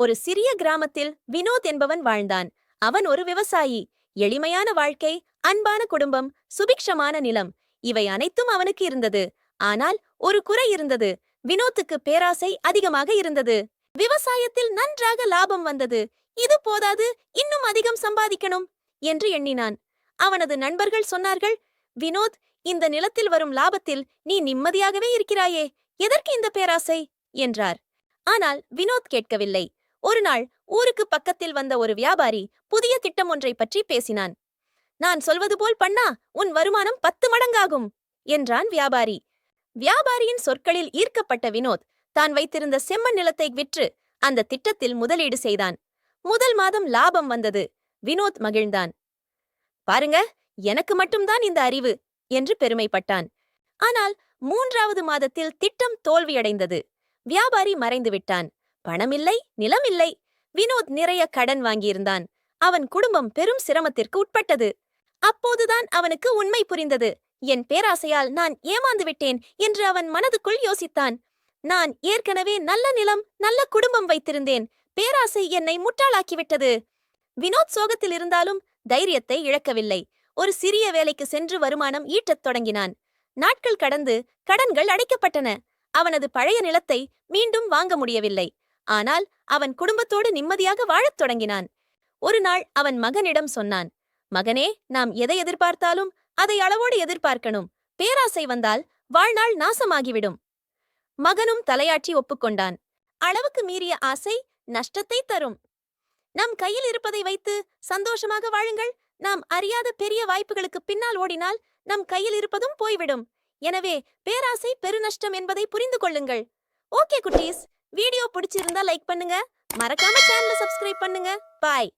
ஒரு சிறிய கிராமத்தில் வினோத் என்பவன் வாழ்ந்தான். அவன் ஒரு விவசாயி. எளிமையான வாழ்க்கை அன்பான குடும்பம் சுபிக்ஷமான நிலம். இவை அனைத்தும் அவனுக்கு இருந்தது. ஆனால் ஒரு குறை இருந்தது. வினோத்துக்கு பேராசை அதிகமாக இருந்தது. விவசாயத்தில் நன்றாக லாபம் வந்தது. இது போதாது இன்னும் அதிகம் சம்பாதிக்கணும் என்று எண்ணினான். அவனது நண்பர்கள் சொன்னார்கள் வினோத் இந்த நிலத்தில் வரும் லாபத்தில் நீ நிம்மதியாகவே இருக்கிறாயே. எதற்கு இந்த பேராசை? என்றார். ஆனால் வினோத் கேட்கவில்லை. ஒரு நாள் ஊருக்கு பக்கத்தில் வந்த ஒரு வியாபாரி புதிய திட்டம் ஒன்றை பற்றி பேசினான். நான் சொல்வது போல் பண்ணா உன் வருமானம் பத்து மடங்காகும் என்றான் வியாபாரி. வியாபாரியின் சொற்களில் ஈர்க்கப்பட்ட வினோத் தான் வைத்திருந்த செம்மண் நிலத்தை விற்று அந்த திட்டத்தில் முதலீடு செய்தான். முதல் மாதம் லாபம் வந்தது. வினோத் மகிழ்ந்தான். பாருங்க எனக்கு மட்டும்தான் இந்த அறிவு என்று பெருமைப்பட்டான். ஆனால் மூன்றாவது மாதத்தில் திட்டம் தோல்வியடைந்தது. வியாபாரி மறைந்து விட்டான் பணமில்லை நிலமில்லை. வினோத் நிறைய கடன் வாங்கியிருந்தான். அவன் குடும்பம் பெரும் சிரமத்திற்கு உட்பட்டது. அப்போதுதான் அவனுக்கு உண்மை புரிந்தது. என் பேராசையால் நான் ஏமாந்து விட்டேன் என்று அவன் மனதுக்குள் யோசித்தான். நான் ஏற்கனவே நல்ல நிலம் நல்ல குடும்பம் வைத்திருந்தேன். பேராசை என்னை முட்டாளாக்கிவிட்டது. வினோத் சோகத்தில் இருந்தாலும் தைரியத்தை இழக்கவில்லை. ஒரு சிறிய வேலைக்கு சென்று வருமானம் ஈட்டத் தொடங்கினான். நாட்கள் கடந்து கடன்கள் அடைக்கப்பட்டன. அவனது பழைய நிலத்தை மீண்டும் வாங்க முடியவில்லை. ஆனால் அவன் குடும்பத்தோடு நிம்மதியாக வாழத் தொடங்கினான். ஒரு நாள் அவன் மகனிடம் சொன்னான் மகனே நாம் எதை எதிர்பார்த்தாலும் அதை அளவோடு எதிர்பார்க்கணும். பேராசை வந்தால் வாழ்நாள் நாசமாகிவிடும். மகனும் தலையாட்டி ஒப்புக்கொண்டான் அளவுக்கு மீறிய ஆசை நஷ்டத்தை தரும். நம் கையில் இருப்பதை வைத்து சந்தோஷமாக வாழுங்கள். நாம் அறியாத பெரிய வாய்ப்புகளுக்கு பின்னால் ஓடினால் நம் கையில் இருப்பதும் போய்விடும். எனவே பேராசை பெருநஷ்டம் என்பதை புரிந்து கொள்ளுங்கள். ஓகே குட்டீஸ் வீடியோ பிடிச்சிருந்தா லைக் பண்ணுங்க. மறக்காம சேனலை சப்ஸ்கிரைப் பண்ணுங்க. பாய்